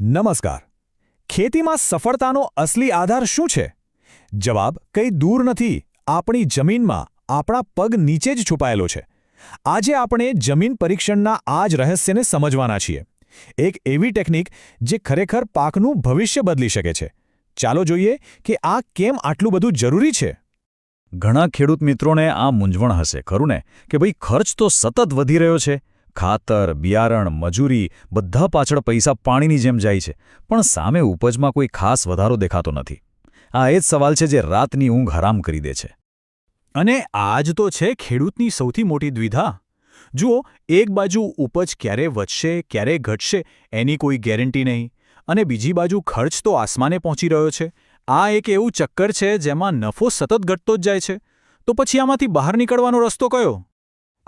નમસ્કાર. ખેતીમાં સફળતાનો અસલી આધાર શું છે? જવાબ, કંઈ દૂર નથી. આપણી જમીનમાં આપણા પગ નીચે જ છુપાયેલો છે. આજે આપણે જમીન પરીક્ષણના આ જ રહસ્યને સમજવાના છીએ. એક એવી ટેકનિક જે ખરેખર પાકનું ભવિષ્ય બદલી શકે છે. ચાલો જોઈએ કે આ કેમ આટલું બધું જરૂરી છે? ઘણા ખેડૂત મિત્રોને આ મૂંઝવણ હશે, ખરું ને? કે ભાઈ ખર્ચ તો સતત વધી રહ્યો છે. ખાતર, બિયારણ, મજૂરી, બધા પાછળ પૈસા પાણીની જેમ જાય છે. પણ સામે ઉપજમાં કોઈ ખાસ વધારો દેખાતો નથી. આ એ જ સવાલ છે જે રાતની ઊંઘ હરામ કરી દે છે. અને આ જ તો છે ખેડૂતની સૌથી મોટી દ્વિધા. જુઓ, એક બાજુ ઉપજ ક્યારે વધશે, ક્યારે ઘટશે, એની કોઈ ગેરંટી નહીં. અને બીજી બાજુ ખર્ચ તો આસમાને પહોંચી રહ્યો છે. આ એક એવું ચક્કર છે જેમાં નફો સતત ઘટતો જ જાય છે. તો પછી આમાંથી બહાર નીકળવાનો રસ્તો કયો?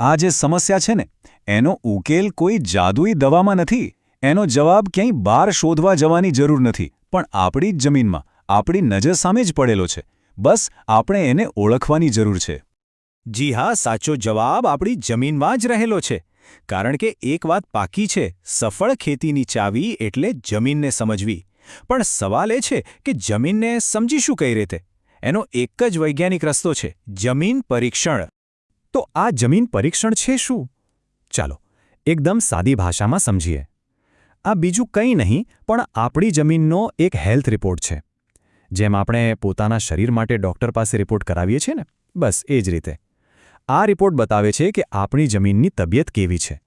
આ જે સમસ્યા છે ને, એનો ઉકેલ કોઈ જાદુઈ દવામાં નથી. એનો જવાબ ક્યાંય બહાર શોધવા જવાની જરૂર નથી. પણ આપણી જ જમીનમાં, આપણી નજર સામે જ પડેલો છે. બસ, આપણે એને ઓળખવાની જરૂર છે. જી હા, સાચો જવાબ આપણી જમીનમાં જ રહેલો છે. કારણ કે એક વાત પાકી છે, સફળ ખેતીની ચાવી એટલે જમીનને સમજવી. પણ સવાલ એ છે કે જમીનને સમજીશું કઈ રીતે? એનો એક જ વૈજ્ઞાનિક રસ્તો છે, જમીન પરીક્ષણ. તો આ જમીન પરીક્ષણ છે શું? ચાલો, એકદમ સાદી ભાષામાં સમજીએ. આ બીજું કંઈ નહીં, પણ આપણી જમીનનો એક હેલ્થ રિપોર્ટ છે. જેમ આપણે પોતાના શરીર માટે ડૉક્ટર પાસે રિપોર્ટ કરાવીએ છીએ ને? બસ, એ જ રીતે. આ રિપોર્ટ બતાવે છે કે આપણી જમીનની તબિયત કેવી છે.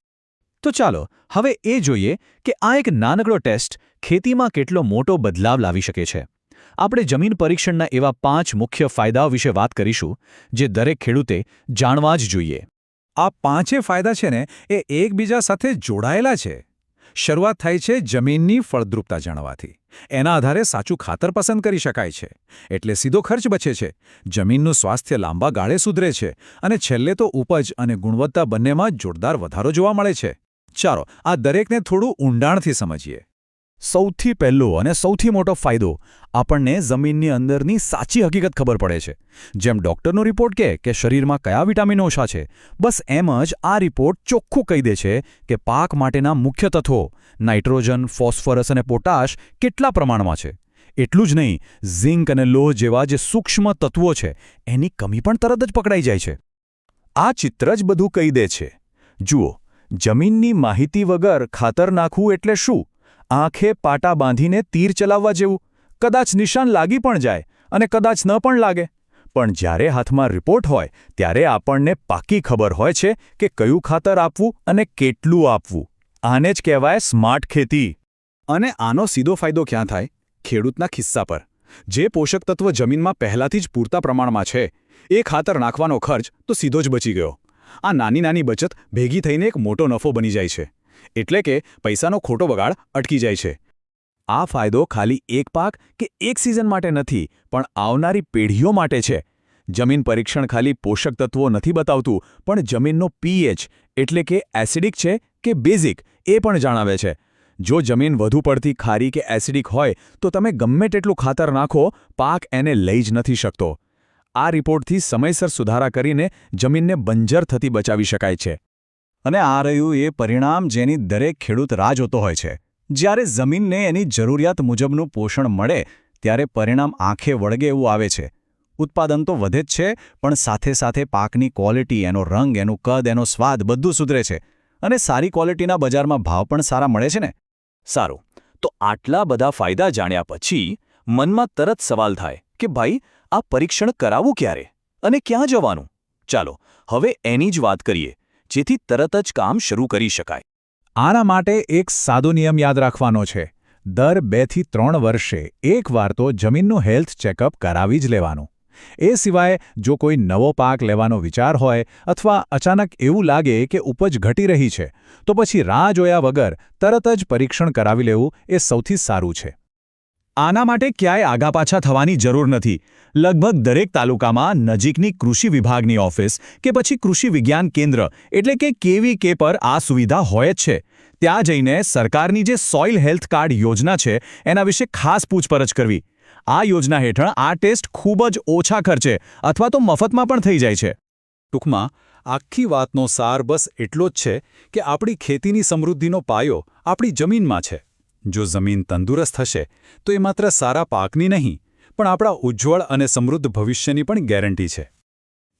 તો ચાલો, હવે એ જોઈએ કે આ એક નાનકડો ટેસ્ટ ખેતીમાં કેટલો મોટો બદલાવ લાવી શકે છે. આપણે જમીન પરીક્ષણના એવા પાંચ મુખ્ય ફાયદાઓ વિશે વાત કરીશું, જે દરેક ખેડૂતે જાણવા જ જોઈએ. આ પાંચે ફાયદા છે ને, એ એકબીજા સાથે જોડાયેલા છે. શરૂઆત થાય છે જમીનની ફળદ્રુપતા જાણવાથી. એના આધારે સાચું ખાતર પસંદ કરી શકાય છે. એટલે સીધો ખર્ચ બચે છે. જમીનનું સ્વાસ્થ્ય લાંબા ગાળે સુધરે છે અને છેલ્લે તો ઉપજ અને ગુણવત્તા બંનેમાં જોરદાર વધારો જોવા મળે છે. ચાલો, આ દરેકને થોડું ઊંડાણથી સમજીએ. સૌથી પહેલો અને સૌથી મોટો ફાયદો આપણને જમીનની અંદરની સાચી હકીકત ખબર પડે છે. જેમ ડૉક્ટરનો રિપોર્ટ કહે કે શરીરમાં કયા વિટામિન ઓછા છે, બસ એમ જ આ રિપોર્ટ ચોખ્ખું કહી દે છે કે પાક માટેના મુખ્ય તત્વો નાઇટ્રોજન, ફોસ્ફરસ અને પોટાશ કેટલા પ્રમાણમાં છે. એટલું જ નહીં, ઝિંક અને લોહ જેવા જે સૂક્ષ્મ તત્વો છે, એની કમી પણ તરત જ પકડાઈ જાય છે. આ ચિત્ર જ બધું કહી દે છે. જુઓ, જમીનની માહિતી વગર ખાતર નાખવું એટલે શું? આંખે પાટા બાંધીને તીર ચલાવવા જેવું. કદાચ નિશાન લાગી પણ જાય અને કદાચ ન પણ લાગે. પણ જ્યારે હાથમાં રિપોર્ટ હોય, ત્યારે આપણને પાકી ખબર હોય છે કે કયું ખાતર આપવું અને કેટલું આપવું. આને જ કહેવાય સ્માર્ટ ખેતી. અને આનો સીધો ફાયદો ક્યાં થાય? ખેડૂતના ખિસ્સા પર. જે પોષક તત્વ જમીનમાં પહેલાથી જ પૂરતા પ્રમાણમાં છે, એ ખાતર નાખવાનો ખર્ચ તો સીધો જ બચી ગયો. આ નાની નાની બચત ભેગી થઈને એક મોટો નફો બની જાય છે. એટલે કે પૈસાનો ખોટો બગાડ અટકી જાય છે. આ ફાયદો ખાલી એક પાક કે એક સિઝન માટે નથી, પણ આવનારી પેઢીઓ માટે છે. જમીન પરીક્ષણ ખાલી પોષક તત્વો નથી બતાવતું, પણ જમીનનો પીએચ એટલે કે એસિડિક છે કે બેઝિક, એ પણ જણાવે છે. જો જમીન વધુ પડતી ખારી કે એસિડિક હોય, તો તમે ગમે તેટલું ખાતર નાખો, પાક એને લઈ જ નથી શકતો. આ રિપોર્ટથી સમયસર સુધારા કરીને જમીનને બંજર થતી બચાવી શકાય છે. અને આ રહ્યું એ પરિણામ જેની દરેક ખેડૂત રાહ જોતો હોય છે. જ્યારે જમીનને એની જરૂરિયાત મુજબનું પોષણ મળે, ત્યારે પરિણામ આંખે વળગે એવું આવે છે. ઉત્પાદન તો વધે જ છે, પણ સાથે સાથે પાકની ક્વોલિટી, એનો રંગ, એનું કદ, એનો સ્વાદ બધું સુધરે છે. અને સારી ક્વોલિટીના બજારમાં ભાવ પણ સારા મળે છે ને? સારું. તો આટલા બધા ફાયદા જાણ્યા પછી મનમાં તરત સવાલ થાય કે ભાઈ, આ પરીક્ષણ કરાવવું ક્યારે? અને ક્યાં જવાનું? ચાલો, હવે એની જ વાત કરીએ. જેથી તરત જ કામ શરૂ કરી શકાય. આના માટે એક સાદો નિયમ યાદ રાખવાનો છે. દર બેથી ત્રણ વર્ષે એકવાર તો જમીનનું હેલ્થ ચેકઅપ કરાવી જ લેવાનું. એ સિવાય જો કોઈ નવો પાક લેવાનો વિચાર હોય અથવા અચાનક એવું લાગે કે ઉપજ ઘટી રહી છે, તો પછી રાહ જોયા વગર તરત જ પરીક્ષણ કરાવી લેવું એ સૌથી સારું છે. આના માટે ક્યાંય આગાપાછા થવાની જરૂર નથી. લગભગ દરેક તાલુકામાં નજીકની કૃષિ વિભાગની ઓફિસ કે પછી કૃષિ વિજ્ઞાન કેન્દ્ર એટલે કે કેવી કે પર આ સુવિધા હોય જ છે. ત્યાં જઈને સરકારની જે સોઇલ હેલ્થ કાર્ડ યોજના છે, એના વિશે ખાસ પૂછપરછ કરવી. આ યોજના હેઠળ આ ટેસ્ટ ખૂબ જ ઓછા ખર્ચે અથવા તો મફતમાં પણ થઈ જાય છે. ટૂંકમાં, આખી વાતનો સાર બસ એટલો જ છે કે આપણી ખેતીની સમૃદ્ધિનો પાયો આપણી જમીનમાં છે. જો જમીન તંદુરસ્ત હશે, તો એ માત્ર સારા પાકની નહીં, પણ આપણા ઉજ્જવળ અને સમૃદ્ધ ભવિષ્યની પણ ગેરંટી છે.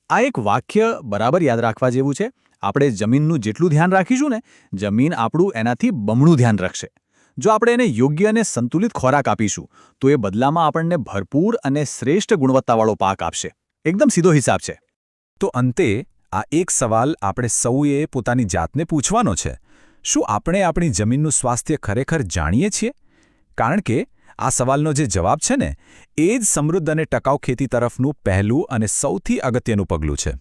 આ એક વાક્ય બરાબર યાદ રાખવા જેવું છે. આપણે જમીનનું જેટલું ધ્યાન રાખીશું ને, જમીન આપણું એનાથી બમણું ધ્યાન રાખશે. જો આપણે એને યોગ્ય અને સંતુલિત ખોરાક આપીશું, તો એ બદલામાં આપણને ભરપૂર અને શ્રેષ્ઠ ગુણવત્તાવાળો પાક આપશે. એકદમ સીધો હિસાબ છે. તો અંતે આ એક સવાલ આપણે સૌએ પોતાની જાતને પૂછવાનો છે. શું આપણે આપણી જમીનનું સ્વાસ્થ્ય ખરેખર જાણીએ છીએ? કારણ કે આ સવાલનો જે જવાબ છે ને, એ જ સમૃદ્ધ અને ટકાઉ ખેતી તરફનું પહેલું અને સૌથી અગત્યનું પગલું છે.